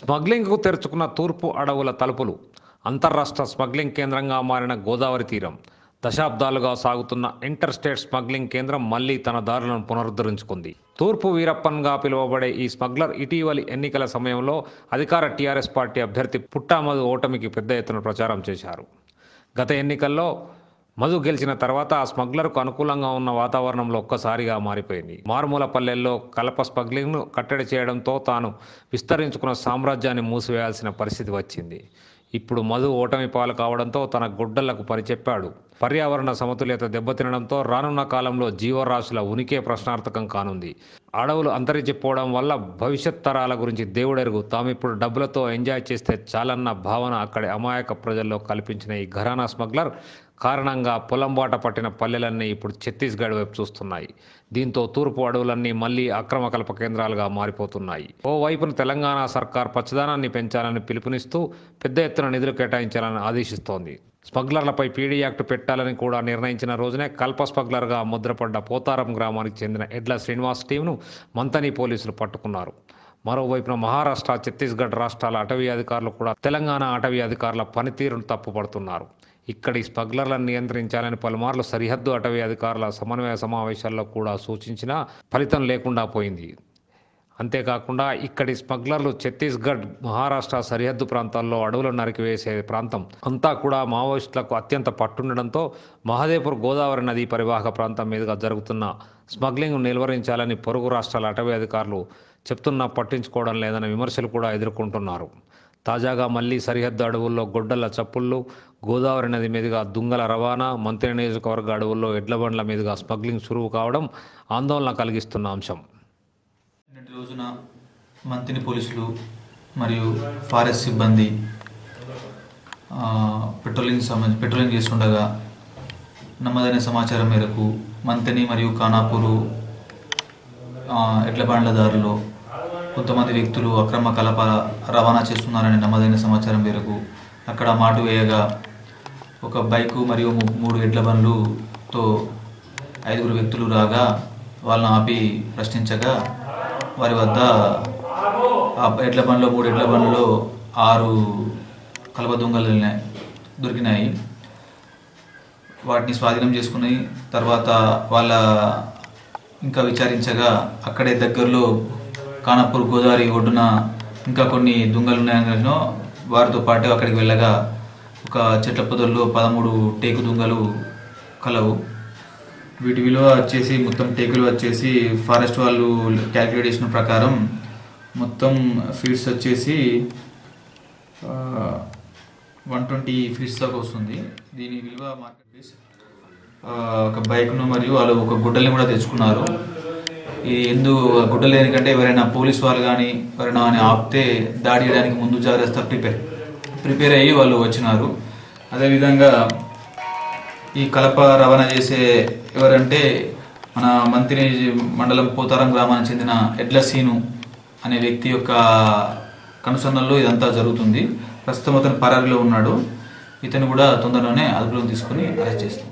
స్మగ్లింగ్కు తెరుచుకున్న తూర్పు అడవుల తలుపులు. అంతర్రాష్ట్ర స్మగ్లింగ్ కేంద్రంగా మారిన గోదావరి తీరం. దశాబ్దాలుగా సాగుతున్న ఇంటర్ స్టేట్ స్మగ్లింగ్ కేంద్రం మళ్ళీ తన దారులను పునరుద్ధరించుకుంది. తూర్పు వీరప్పన్గా పిలువబడే ఈ స్మగ్లర్ ఇటీవలి ఎన్నికల సమయంలో అధికార టీఆర్ఎస్ పార్టీ అభ్యర్థి పుట్టామధు ఓటమికి పెద్ద ఎత్తున ప్రచారం చేశారు. గత ఎన్నికల్లో మధు గెలిచిన తర్వాత ఆ స్మగ్లర్కు అనుకూలంగా ఉన్న వాతావరణంలో ఒక్కసారిగా మారిపోయింది. మారుమూల పల్లెల్లో కలప స్మగ్లింగ్ను కట్టడి చేయడంతో తాను విస్తరించుకున్న సామ్రాజ్యాన్ని మూసివేయాల్సిన పరిస్థితి వచ్చింది. ఇప్పుడు మధు ఓటమి పాలు కావడంతో తన గుడ్డలకు పనిచెప్పాడు పర్యావరణ సమతుల్యత దెబ్బతినడంతో రానున్న కాలంలో జీవరాశుల ఉనికే ప్రశ్నార్థకం కానుంది. అడవులు అంతరించిపోవడం వల్ల భవిష్యత్ తరాల గురించి దేవుడెరుగు. తామిప్పుడు డబ్బులతో ఎంజాయ్ చేస్తే చాలన్న భావన అక్కడి అమాయక ప్రజల్లో కల్పించిన ఈ ఘరానా స్మగ్లర్ కారణంగా పొలంబాట పట్టిన పల్లెలన్నీ ఇప్పుడు ఛత్తీస్గఢ్ వైపు చూస్తున్నాయి. దీంతో తూర్పు అడవులన్నీ మళ్ళీ అక్రమ కల్ప కేంద్రాలుగా మారిపోతున్నాయి. ఓవైపున తెలంగాణ సర్కార్ పచ్చదనాన్ని పెంచాలని పిలుపునిస్తూ పెద్ద ఎత్తున నిధులు కేటాయించాలని ఆదేశిస్తోంది. స్మగ్లర్లపై పీడీ యాక్ట్ పెట్టాలని కూడా నిర్ణయించిన రోజునే కల్ప స్మగ్లర్గా ముద్రపడ్డ పోతారం గ్రామానికి చెందిన ఎడ్ల శ్రీనివాస్ టీంను మంతని పోలీసులు పట్టుకున్నారు. మరోవైపున మహారాష్ట్ర ఛత్తీస్గఢ్ రాష్ట్రాల అటవీ అధికారులు కూడా తెలంగాణ అటవీ అధికారుల పనితీరును తప్పుపడుతున్నారు. ఇక్కడి స్మగ్లర్లను నియంత్రించాలని పలుమార్లు సరిహద్దు అటవీ అధికారుల సమన్వయ సమావేశాల్లో కూడా సూచించినా ఫలితం లేకుండా పోయింది. అంతేకాకుండా ఇక్కడి స్మగ్లర్లు ఛత్తీస్గఢ్ మహారాష్ట్ర సరిహద్దు ప్రాంతాల్లో అడవులను నరికివేసే ప్రాంతం అంతా కూడా మావోయిస్టులకు అత్యంత పట్టుండడంతో మహదేపూర్ గోదావరి నదీ పరివాహక ప్రాంతం మీదుగా జరుగుతున్న స్మగ్లింగ్ నిలువరించాలని పొరుగు రాష్ట్రాల అటవీ అధికారులు చెప్తున్నా పట్టించుకోవడం లేదన్న విమర్శలు కూడా ఎదుర్కొంటున్నారు. తాజాగా మళ్ళీ సరిహద్దు అడవుల్లో గొడ్డల చప్పుళ్ళు గోదావరి నది మీదుగా దుంగల రవాణా మంత్రి నియోజకవర్గ అడవుల్లో ఎడ్లబండ్ల మీదుగా స్మగ్లింగ్ సురువు కావడం ఆందోళన కలిగిస్తున్న అంశం. నిన్నటి రోజున మంతిని పోలీసులు మరియు ఫారెస్ట్ సిబ్బంది పెట్రోలింగ్ సంబంధించి పెట్రోలింగ్ చేస్తుండగా నమ్మదైన సమాచారం మేరకు మంతిని మరియు ఖానాపూరు ఎడ్లబండ్ల దారిలో కొంతమంది వ్యక్తులు అక్రమ కలప రవాణా చేస్తున్నారని నమ్మదైన సమాచారం మేరకు అక్కడ మాటు వేయగా ఒక బైకు మరియు మూడు ఎడ్ల బండ్లుతో ఐదుగురు వ్యక్తులు రాగా వాళ్ళని ఆపి ప్రశ్నించగా వారి వద్ద ఆ ఎడ్ల బండ్లో మూడు ఎడ్ల బండ్లు ఆరు కలప దొంగలు దొరికినాయి. వాటిని స్వాధీనం చేసుకుని తర్వాత వాళ్ళ ఇంకా విచారించగా అక్కడే దగ్గరలో కానపూర్ గోదావరి ఒడ్డున ఇంకా కొన్ని దుంగలు ఉన్నాయని వారితో పాటు అక్కడికి వెళ్ళగా ఒక చెట్ల పొదల్లో పదమూడు టేకు దుంగలు కలవు. వీటి విలువ వచ్చేసి మొత్తం టేకులు వచ్చేసి ఫారెస్ట్ వాళ్ళు క్యాలిక్యులేట్ చేసిన ప్రకారం మొత్తం ఫీట్స్ వచ్చేసి వన్ ట్వంటీ ఫీట్స్ దాకా వస్తుంది. దీని విలువ మార్కెట్ ప్రైస్ ఒక బైక్ను మరియు వాళ్ళు ఒక గుడ్డల్ని కూడా తెచ్చుకున్నారు. ఈ ఎందు గుడ్డలేని కంటే ఎవరైనా పోలీస్ వాళ్ళు కానీ ఎవరైనా అని ఆపితే దాడి చేయడానికి ముందు జాగ్రత్త ప్రిపేర్ ప్రిపేర్ అయ్యి వాళ్ళు వచ్చినారు. అదేవిధంగా ఈ కలప రవాణా చేసే ఎవరంటే మన మంత్రి మండలం పోతారం గ్రామానికి చెందిన ఎడ్ల సీను అనే వ్యక్తి యొక్క కనుసన్నల్లో ఇదంతా జరుగుతుంది. ప్రస్తుతం అతను పరారిలో ఉన్నాడు. ఇతను కూడా తొందరలోనే అదుపులోకి తీసుకొని అరెస్ట్ చేస్తాం